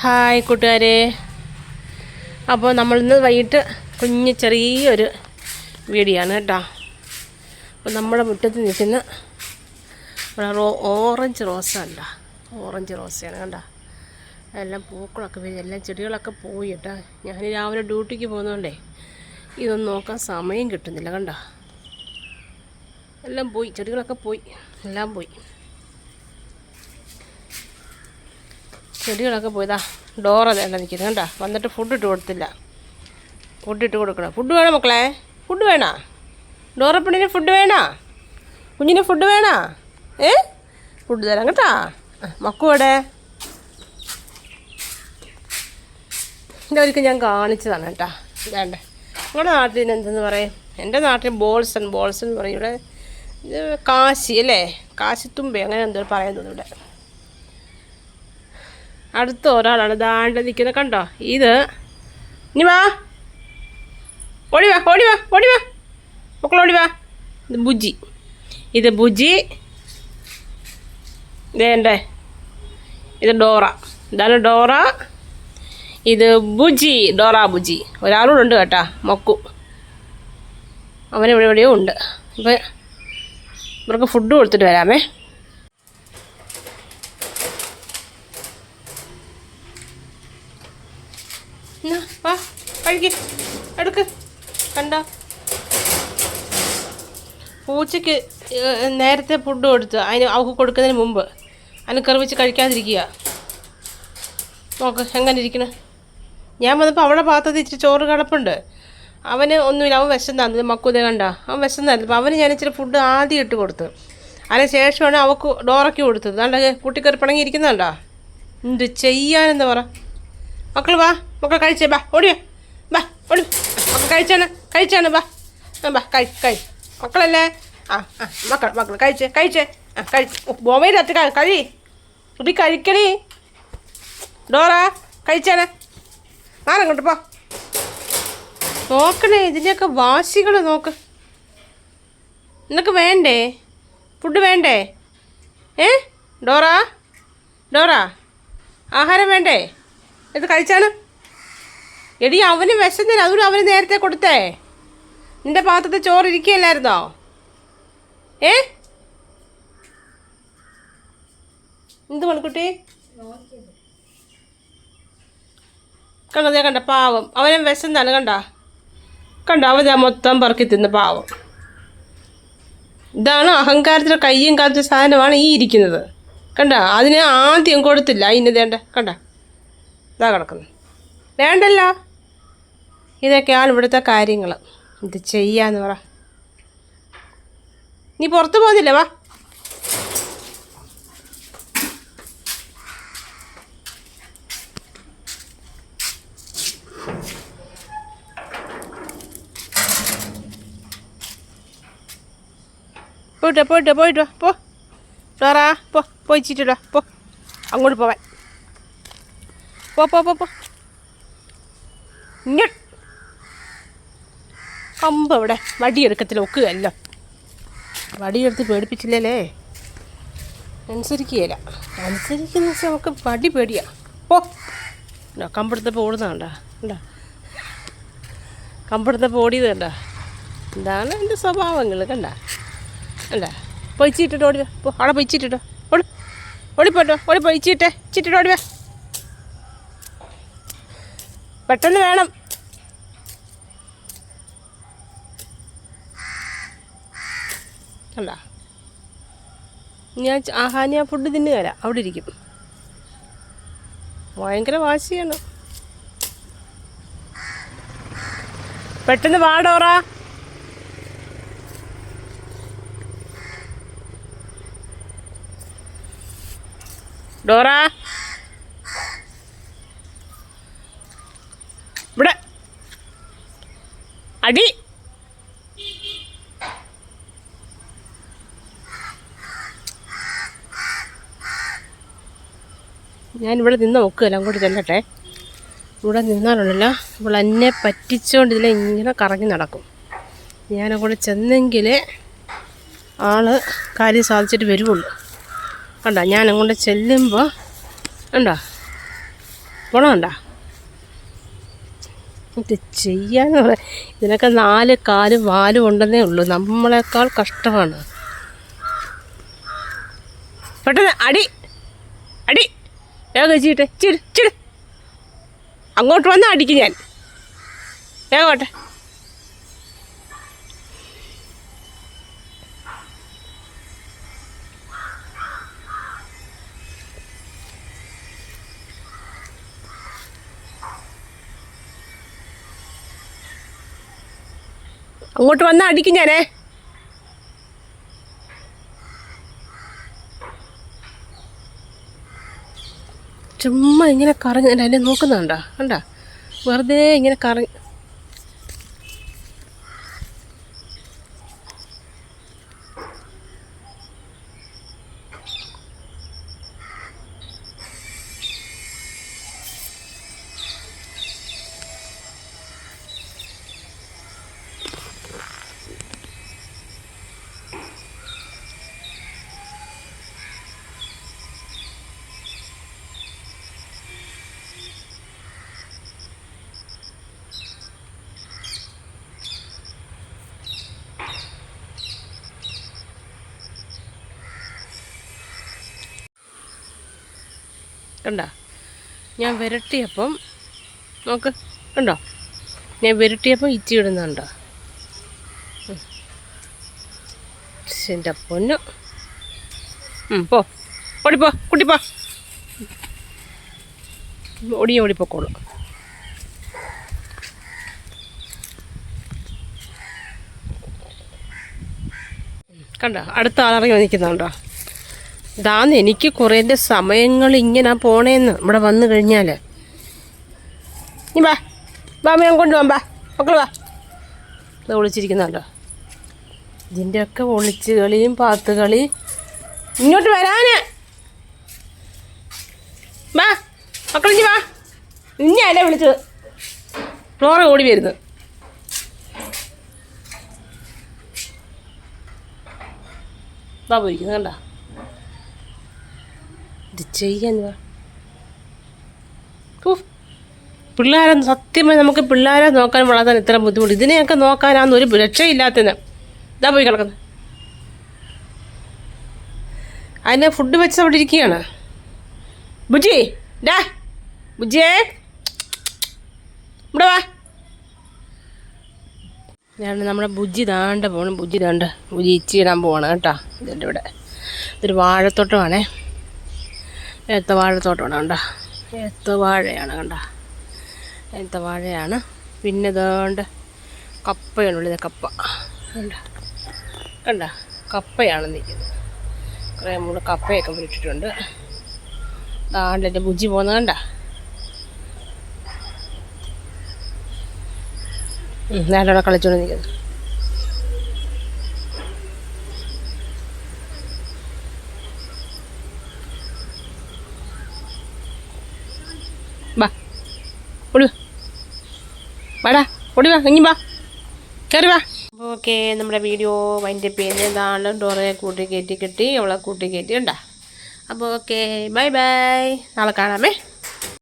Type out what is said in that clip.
Hi കൂട്ടുകാരെ. അപ്പോൾ നമ്മളിന്ന് വൈകിട്ട് കുഞ്ഞ് ചെറിയൊരു വീഡിയോ ആണ് കേട്ടോ. അപ്പോൾ നമ്മുടെ മുറ്റത്ത് നിൽക്കുന്ന റോ ഓറഞ്ച് റോസ ഉണ്ടോ ഓറഞ്ച് റോസയാണ് കണ്ടോ? എല്ലാം പൂക്കളൊക്കെ വരും എല്ലാം ചെടികളൊക്കെ പോയി കേട്ടോ. ഞാൻ രാവിലെ ഡ്യൂട്ടിക്ക് പോകുന്നതുകൊണ്ടേ ഇതൊന്നും നോക്കാൻ സമയം കിട്ടുന്നില്ല കണ്ടോ? എല്ലാം പോയി ചെടികളൊക്കെ പോയി എല്ലാം പോയി. ചെടികളൊക്കെ പോയതാ ഡോറ തന്നെ നിൽക്കുന്നത് കണ്ടാ? വന്നിട്ട് ഫുഡ് ഇട്ട് കൊടുത്തില്ല. ഫുഡ് ഇട്ട് കൊടുക്കണം. ഫുഡ് വേണോ മക്കളെ? ഫുഡ് വേണോ? ഡോറപ്പണിന് ഫുഡ് വേണോ? കുഞ്ഞിന് ഫുഡ് വേണോ? ഏ? ഫുഡ് തരാം കേട്ടാ മക്കുവിടെ ഒരിക്കൽ ഞാൻ കാണിച്ചതാണ് കേട്ടാ. വേണ്ടേ നിങ്ങളുടെ നാട്ടിൽ എന്തെന്ന് പറയും? എന്റെ നാട്ടിൽ ബോൾസൺ ബോൾസൺ എന്ന് പറയും. ഇവിടെ കാശി അല്ലേ? കാശിത്തുമ്പേ അങ്ങനെ എന്തോ പറയാൻ തോന്നുന്നു ഇവിടെ. അടുത്ത ഒരാളാണ്. ദാണ്ട് നിൽക്കുന്നത് കണ്ടോ? ഇത്. ഇനി വാ. ഓടി വാ ഓടി വാ ഓടി വാ. ഇത് ബുജി ഇത് ബുജി ഇതേണ്ടേ ഇത് ഡോറ. ഇതാണ് ഡോറ. ഇത് ബുജി ഡോറ ബുജി ഒരാളൂടെ ഉണ്ട് കേട്ടാ മൊക്കു. അവനെവിടെ എവിടെയോ ഉണ്ട്. അപ്പം ഇവർക്ക് ഫുഡ് കൊടുത്തിട്ട് വരാമേ എന്നാ, വാ കഴിക്ക് എടുക്ക് കണ്ടോ? പൂച്ചയ്ക്ക് നേരത്തെ ഫുഡ് കൊടുത്ത്. അതിന് അവൾക്ക് കൊടുക്കുന്നതിന് മുമ്പ്. അതിന് കറിവിച്ച് കഴിക്കാതിരിക്കുക. നോക്ക് എങ്ങനെ ഇരിക്കണ? ഞാൻ വന്നപ്പോൾ അവളെ ഭാഗത്ത് ഇച്ചിരി ചോറ് കിടപ്പുണ്ട്. അവന് ഒന്നുമില്ല അവൻ വിശന്നാന്ന് മക്കൂത കണ്ട? അവൻ വിശന്നായിരുന്നു അപ്പോൾ അവന് ഞാൻ ഇച്ചിരി ഫുഡ് ആദ്യം ഇട്ട് കൊടുത്തു. അതിന് ശേഷമാണ് അവൾക്ക് ഡോറയ്ക്ക് കൊടുത്തത്. അതാണ്ട് കുട്ടിക്കറി പിണങ്ങി എന്ത് ചെയ്യാനെന്താ പറ. മക്കൾ വാ. മക്കൾ കഴിച്ചേ ബാ ഓടിയോ. ബാ ഓടി. മക്കൾ കഴിച്ചാണ് കഴിച്ചാണ് ബാ. ബാ കഴി കഴി. മക്കളല്ലേ? ആ ആ മക്കൾ മക്കൾ കഴിച്ചേ കഴിച്ചേ. ആ കഴിച്ച് ബൊമ്മയിലത്ത് കഴി. കുട്ടി കഴിക്കണേ. ഡോറ കഴിച്ചാണ് ആരങ്ങോട്ട് പോ. നോക്കണേ ഇതിന്റെയൊക്കെ വാശികൾ നോക്ക്. നിനക്ക് വേണ്ടേ? ഫുഡ് വേണ്ടേ? ഏ? ഡോറ? ഡോറ? ആഹാരം വേണ്ടേ? ഇത് കഴിച്ചാണ്? എടി അവന് വിശന്നില്ല. അതുകൊണ്ട് അവന് നേരത്തെ കൊടുത്തേ. നിന്റെ പാത്രത്തിൽ ചോറ് ഇരിക്കുകയല്ലായിരുന്നോ? ഏ? എന്ത് മണിക്കുട്ടി? കണ്ടോ ഞാൻ കണ്ട പാവം. അവനെ വിശന്നാണ് കണ്ട? കണ്ട അവൻ ഞാൻ മൊത്തം പറക്കി തിന്ന് പാവം. ഇതാണ് അഹങ്കാരത്തിന്റെ കയ്യും കാലത്തെ സാധനമാണ് ഈ ഇരിക്കുന്നത്. കണ്ട അതിന് ആദ്യം കൊടുത്തില്ല. അതിന് വേണ്ട കണ്ട? ഇതാ കിടക്കുന്നു വേണ്ടല്ലോ. ഇതൊക്കെയാണ് ഇവിടുത്തെ കാര്യങ്ങൾ ഇത് ചെയ്യാന്ന് പറ. നീ പുറത്ത് പോകുന്നില്ല വാ. പോയിട്ട് പോയിട്ട് പോയിട്ട് പോ. ഡോറാ പോ പോയി ചീറ്റിടാ പോ. അങ്ങോട്ട് പോവാൻ. പോ പോ പോ പോ. ഇങ്ങോട്ട്. കമ്പ് അവിടെ വടിയെടുക്കത്തിൽ ഒക്കുകയല്ലോ. വടിയെടുത്ത് പേടിപ്പിച്ചില്ലല്ലേ? അനുസരിക്കുകയില്ല. അനുസരിക്കുന്ന വെച്ചാൽ നമുക്ക് വടി പേടിയാ. ഓ ഇതാ, കമ്പെടുത്തപ്പോൾ ഓടുന്നതാണ്ടാ ഉണ്ടാ കമ്പെടുത്തപ്പോൾ ഓടിയത് കണ്ട. എന്താണ് എന്റെ സ്വഭാവങ്ങൾ കണ്ട. അല്ല പൊയ്ച്ചിട്ടിട്ട് ഓടി. പോ അവിടെ പൊയ്ച്ചിട്ടിട്ടോ. ഓടി. ഓടിപ്പോട്ടോ. ഓടി പൊയിച്ചിട്ടെ. ചിട്ടിട്ട് ഓടി പെട്ടെന്ന് വേണം. കണ്ട? ഞാൻ ആഹാനിയ ഫുഡ് തരാം അവിടെ ഇരിക്കും. ഭയങ്കര വാശിയാണ്. പെട്ടെന്ന് വാടോറാ ഡോറ. ഇവിടെ. അടി. ഞാൻ ഇവിടെ നിന്ന് നോക്കുകയല്ല അങ്ങോട്ട് ചെല്ലട്ടെ. ഇവിടെ നിന്നാലുണ്ടല്ലോ ഇവിടെ എന്നെ പറ്റിച്ചുകൊണ്ട് ഇതിലെ ഇങ്ങനെ കറങ്ങി നടക്കും. ഞാനങ്ങോട്ട് ചെന്നെങ്കിൽ ആൾ കാര്യം സാധിച്ചിട്ട് വരുവുള്ളൂ. കണ്ട ഞാൻ അങ്ങോട്ട് ചെല്ലുമ്പോൾ ഉണ്ടോ ഗുണമുണ്ടോ ഇത് ചെയ്യാന്ന് പറയാം ഇതിനൊക്കെ നാല് കാലും വാലും ഉണ്ടെന്നേ ഉള്ളൂ. നമ്മളെക്കാൾ കഷ്ടമാണ്. പെട്ടെന്ന് അടി. വേഗം കഴിച്ചിട്ടെ ചിട് ചിട്. അങ്ങോട്ട് വന്നാൽ അടിക്കും ഞാൻ. വേഗോട്ടെ അങ്ങോട്ട് വന്നാൽ അടിക്കും ഞാനേ. ചുമ്മാ ഇങ്ങനെ കറങ്ങി അതിനെ നോക്കുന്നുണ്ടോ? കണ്ടോ? വെറുതെ ഇങ്ങനെ കറങ്ങി കണ്ട? ഞാൻ വിരട്ടിയപ്പം നോക്ക് കണ്ടോ? ഞാൻ വിരട്ടിയപ്പം ഇച്ചി ഇടുന്നുണ്ടോ എന്റെ പൊന്നു. പോ. ഓടിപ്പോ കുട്ടിപ്പോ ഓടി ഓടിപ്പോക്കോളൂ കണ്ടോ? അടുത്ത ആളിറങ്ങി നിൽക്കുന്നുണ്ടോ ഇതാന്ന് എനിക്ക് കുറേന്റെ സമയങ്ങൾ ഇങ്ങനെ പോണേന്ന് ഇവിടെ വന്നു കഴിഞ്ഞാൽ നീ വാ. വാ ഞാൻ കൊണ്ടുപോകാം വാ മക്കൾ വാ. ഇത് ഒളിച്ചിരിക്കുന്നല്ലോ ഇതിന്റെയൊക്കെ ഒളിച്ച് കളിയും പാത്ത് കളി. ഇങ്ങോട്ട് വരാന്. വാ മക്കൾ ഇനി വാ. ഇനി അല്ലേ വിളിച്ചത്. ഫ്ലോറ ഓടി വരുന്നത് വാ പോയിരിക്കുന്നു കണ്ടോ? ഉഫ്. പിള്ളേരെ സത്യമായി നമുക്ക് പിള്ളേരെ നോക്കാൻ വളർത്താൻ ഇത്ര ബുദ്ധിമുട്ട്. ഇതിനെയൊക്കെ നോക്കാനാന്ന് ഒരു രക്ഷയില്ലാത്തതിന്. ഇതാ പോയി കിടക്കുന്നത്. അതിന് ഫുഡ് വെച്ച് അവിടെ ഇരിക്കുകയാണ്. ബുജി ഡാ. ബുജിയേ ഇവിടെ വാ. ഞാൻ നമ്മുടെ ബുജി താണ്ട പോകണം ബുജി താണ്ട ബുജി ഇച്ചിടാൻ പോവാണ് കേട്ടോ. ഇതിന്റെ ഇവിടെ. ഇതൊരു വാഴത്തോട്ടമാണേ. ഏത്ത വാഴത്തോട്ടമാണ് കണ്ട. ഏത്തവാഴയാണ് കണ്ട. ഏത്തവാഴയാണ് പിന്നെ ഇതുകൊണ്ട് കപ്പയാണ് ഉള്ളത് കപ്പ. കണ്ട. കണ്ട കപ്പയാണ് നിൽക്കുന്നത്. കുറേ നമ്മൾ കപ്പയൊക്കെ വിട്ടിട്ടുണ്ട് ദാണ്ട് എന്റെ ബുജി പോകുന്നത് കണ്ട. നേരെ കളിച്ചുകൊണ്ട് നിൽക്കുന്നത് വാ ഓടി വാടാ ഓടി വാ ഇനി വാ. കയറി വാ. ഓക്കെ നമ്മുടെ വീഡിയോ വൈൻഡപ്പ് എന്താണ് ഡോറയെ കൂട്ടി കയറ്റി കെട്ടി അവളെ കൂട്ടി കയറ്റി. ഉണ്ടാ അപ്പോൾ ഓക്കെ ബൈ ബൈ. നാളെ കാണാമേ.